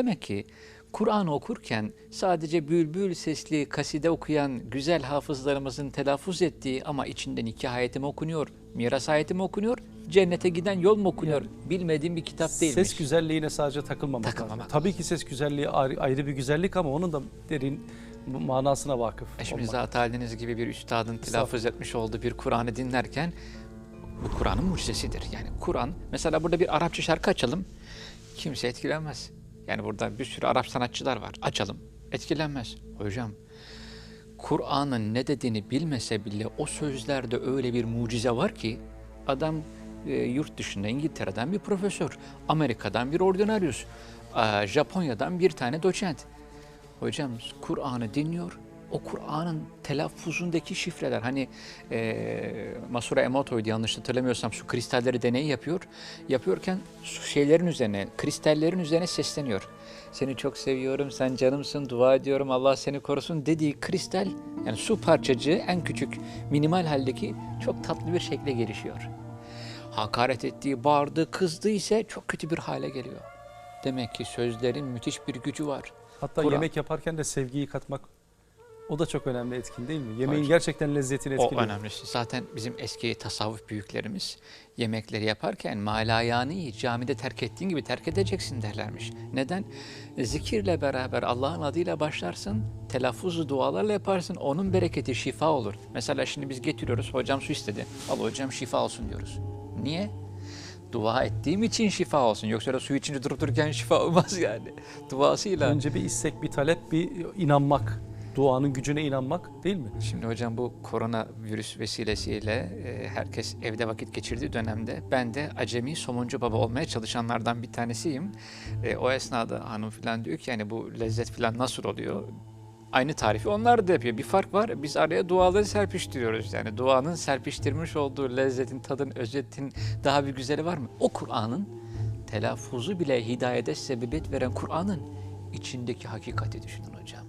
Demek ki Kur'an okurken sadece bülbül sesli kaside okuyan güzel hafızlarımızın telaffuz ettiği ama içinden iki ayetim okunuyor, miras ayetim okunuyor, cennete giden yol mu okunuyor bilmediğim bir kitap değilmiş. Ses güzelliğine sadece takılmamak, Takılmamak lazım. Tabii ki ses güzelliği ayrı, ayrı bir güzellik ama onun da derin manasına vakıf Şimdi olmak. Zat haliniz gibi bir üstadın telaffuz etmiş olduğu bir Kur'an'ı dinlerken bu Kur'an'ın mucizesidir. Yani Kur'an, mesela burada bir Arapça şarkı açalım, kimse etkilenmez. Yani burada bir sürü Arap sanatçılar var. Açalım, etkilenmez. Hocam, Kur'an'ın ne dediğini bilmese bile o sözlerde öyle bir mucize var ki adam e, yurt dışında İngiltere'den bir profesör, Amerika'dan bir ordinaryus, e, Japonya'dan bir tane doçent. Hocam Kur'an'ı dinliyor. O Kur'an'ın telaffuzundaki şifreler hani e, Masura Emoto'ydu yanlış hatırlamıyorsam şu kristalleri deneyi yapıyor. Yapıyorken şeylerin üzerine, kristallerin üzerine sesleniyor. Seni çok seviyorum, sen canımsın, dua ediyorum, Allah seni korusun dediği kristal yani su parçacığı en küçük minimal haldeki çok tatlı bir şekle gelişiyor. Hakaret ettiği, bağırdığı, kızdığı ise çok kötü bir hale geliyor. Demek ki sözlerin müthiş bir gücü var. Hatta Kur'an. yemek yaparken de sevgiyi katmak o da çok önemli etkin değil mi? Yemeğin Hocam. gerçekten lezzetini O etkiliyor. önemlisi. Zaten bizim eski tasavvuf büyüklerimiz yemekleri yaparken malayani camide terk ettiğin gibi terk edeceksin derlermiş. Neden? Zikirle beraber Allah'ın adıyla başlarsın, telaffuzlu dualarla yaparsın, onun bereketi şifa olur. Mesela şimdi biz getiriyoruz, hocam su istedi. Al hocam şifa olsun diyoruz. Niye? Dua ettiğim için şifa olsun. Yoksa öyle su içince durup dururken şifa olmaz yani. Duasıyla. Önce bir istek, bir talep, bir inanmak. Duanın gücüne inanmak değil mi? Şimdi hocam bu koronavirüs vesilesiyle e, herkes evde vakit geçirdiği dönemde ben de acemi somuncu baba olmaya çalışanlardan bir tanesiyim. E, o esnada hanım falan diyor ki yani bu lezzet falan nasıl oluyor? Aynı tarifi onlar da yapıyor. Bir fark var. Biz araya duaları serpiştiriyoruz. Yani duanın serpiştirmiş olduğu lezzetin, tadın, özzetin daha bir güzeli var mı? O Kur'an'ın telaffuzu bile hidayete sebebiyet veren Kur'an'ın içindeki hakikati düşünün hocam.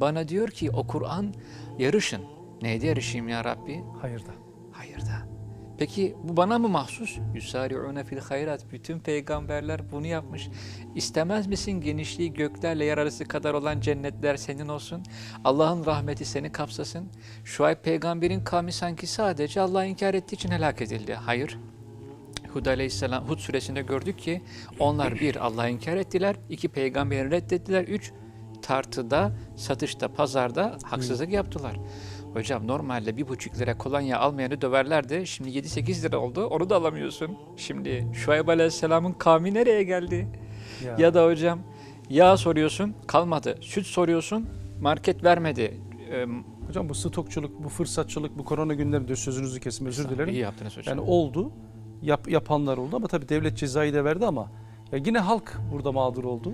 Bana diyor ki o Kur'an yarışın. Neyde yarışayım ya Rabbi? Hayırda. Hayırda. Peki bu bana mı mahsus? Yusari'une fil hayrat. Bütün peygamberler bunu yapmış. İstemez misin genişliği göklerle yer arası kadar olan cennetler senin olsun? Allah'ın rahmeti seni kapsasın. Şuayb peygamberin kavmi sanki sadece Allah'ı inkar ettiği için helak edildi. Hayır. Hud aleyhisselam Hud suresinde gördük ki onlar bir Allah'ı inkar ettiler, iki peygamberi reddettiler, üç tartıda, satışta, pazarda haksızlık yaptılar. Hocam normalde bir buçuk lira kolonya almayanı döverlerdi. Şimdi 7-8 lira oldu. Onu da alamıyorsun. Şimdi Şuayb Aleyhisselam'ın kavmi nereye geldi? Ya. Ya da hocam yağ soruyorsun kalmadı. Süt soruyorsun market vermedi. Ee, Hocam bu stokçuluk, bu fırsatçılık, bu korona günlerinde sözünüzü kesim özür dilerim. İyi yaptınız hocam. Yani oldu. Yap, yapanlar oldu ama tabii devlet cezayı da verdi ama ya yine halk burada mağdur oldu.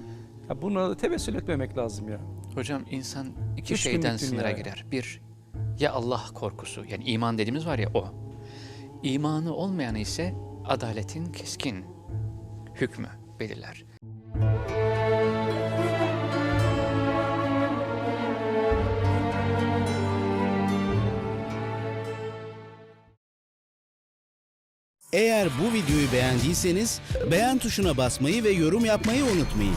Ya buna da tevessül etmemek lazım ya. Hocam insan iki Üç şeyden sınıra dünyaya. girer. Bir, ya Allah korkusu yani iman dediğimiz var ya o. İmanı olmayanı ise adaletin keskin hükmü belirler. Eğer bu videoyu beğendiyseniz beğen tuşuna basmayı ve yorum yapmayı unutmayın.